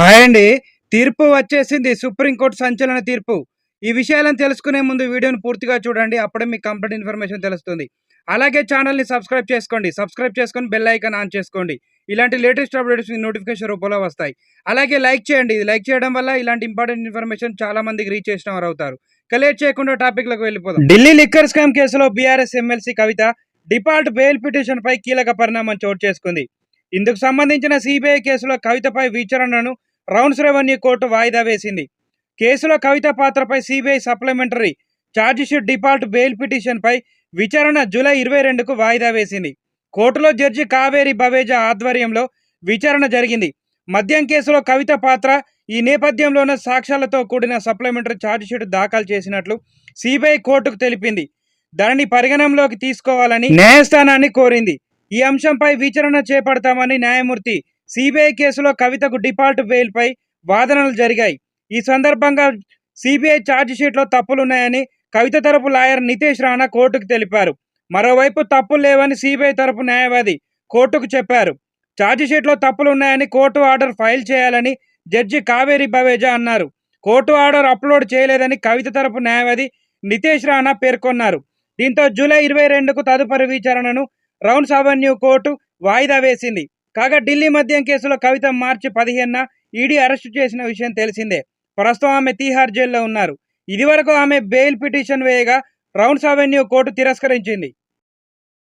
Hi అండి. తీర్పు వచ్చేసింది సుప్రీంకోర్టు సంచలన తీర్పు. ఈ విషయాలను తెలుసుకునే ముందు వీడియోని పూర్తిగా చూడండి అప్పుడే మీకు కంప్లీట్ ఇన్ఫర్మేషన్ తెలుస్తుంది. అలాగే ఛానల్ని సబ్స్క్రైబ్ చేసుకోండి సబ్స్క్రైబ్ చేసుకొని బెల్ ఐకాన్ ఆన్ చేసుకోండి. ఇలాంటి లేటెస్ట్ అప్డేట్స్ నోటిఫికేషన్ రూపంలో వస్తాయి. అలాగే లైక్ చేయండి ఇది లైక్ చేయడం వల్ల ఇలాంటి ఇంపార్టెంట్ ఇన్ఫర్మేషన్ చాలా మందికి రీచ్ చేసిన వారు అవుతారు కలెక్ట్ చేయకుండా టాపిక్లకు వెళ్ళిపోదాం. ఢిల్లీ లిక్కర్ స్కామ్ కేసులో BRS MLC Kavitha default bail పిటిషన్పై కీలక పరిణామం చోటు చేసుకుంది. ఇందుకు సంబంధించిన సిబిఐ కేసులో కవితపై విచారణను రౌండ్స్ రెవెన్యూ కోర్టు వాయిదా వేసింది. కేసులో కవిత పాత్రపై CBI supplementary chargesheet default bail పిటిషన్పై విచారణ జూలై ఇరవై రెండుకు వాయిదా వేసింది. కోర్టులో జడ్జి కావేరి బవేజా ఆధ్వర్యంలో విచారణ జరిగింది. మద్యం కేసులో కవిత పాత్ర ఈ నేపథ్యంలోనే సాక్ష్యాలతో కూడిన సప్లిమెంటరీ ఛార్జిషీట్ దాఖలు చేసినట్లు సిబిఐ కోర్టుకు తెలిపింది. దానిని పరిగణనలోకి తీసుకోవాలని న్యాయస్థానాన్ని కోరింది. ఈ అంశంపై విచారణ చేపడతామని న్యాయమూర్తి సిబిఐ కేసులో కవితకు డిఫాల్ట్ బెయిల్పై వాదనలు జరిగాయి. ఈ సందర్భంగా సిబిఐ ఛార్జిషీట్లో తప్పులున్నాయని కవిత తరపు లాయర్ నితేష్ రాణా కోర్టుకు తెలిపారు. మరోవైపు తప్పులు లేవని సిబిఐ తరపు న్యాయవాది కోర్టుకు చెప్పారు. ఛార్జిషీట్లో తప్పులు ఉన్నాయని కోర్టు ఆర్డర్ ఫైల్ చేయాలని జడ్జి కావేరి బవేజా అన్నారు. కోర్టు ఆర్డర్ అప్లోడ్ చేయలేదని కవిత తరపు న్యాయవాది నితేష్ రాణా పేర్కొన్నారు. దీంతో జూలై ఇరవై రెండుకు తదుపరి విచారణను రౌండ్స్ అవెన్యూ కోర్టు వాయిదా వేసింది. కాగా ఢిల్లీ మద్యం కేసులో కవిత మార్చి పదిహేనున ఈడీ అరెస్టు చేసిన విషయం తెలిసిందే. ప్రస్తుతం ఆమె తీహార్ జైల్లో ఉన్నారు. ఇదివరకు ఆమె బెయిల్ పిటిషన్ వేయగా రౌండ్స్ అవెన్యూ కోర్టు తిరస్కరించింది.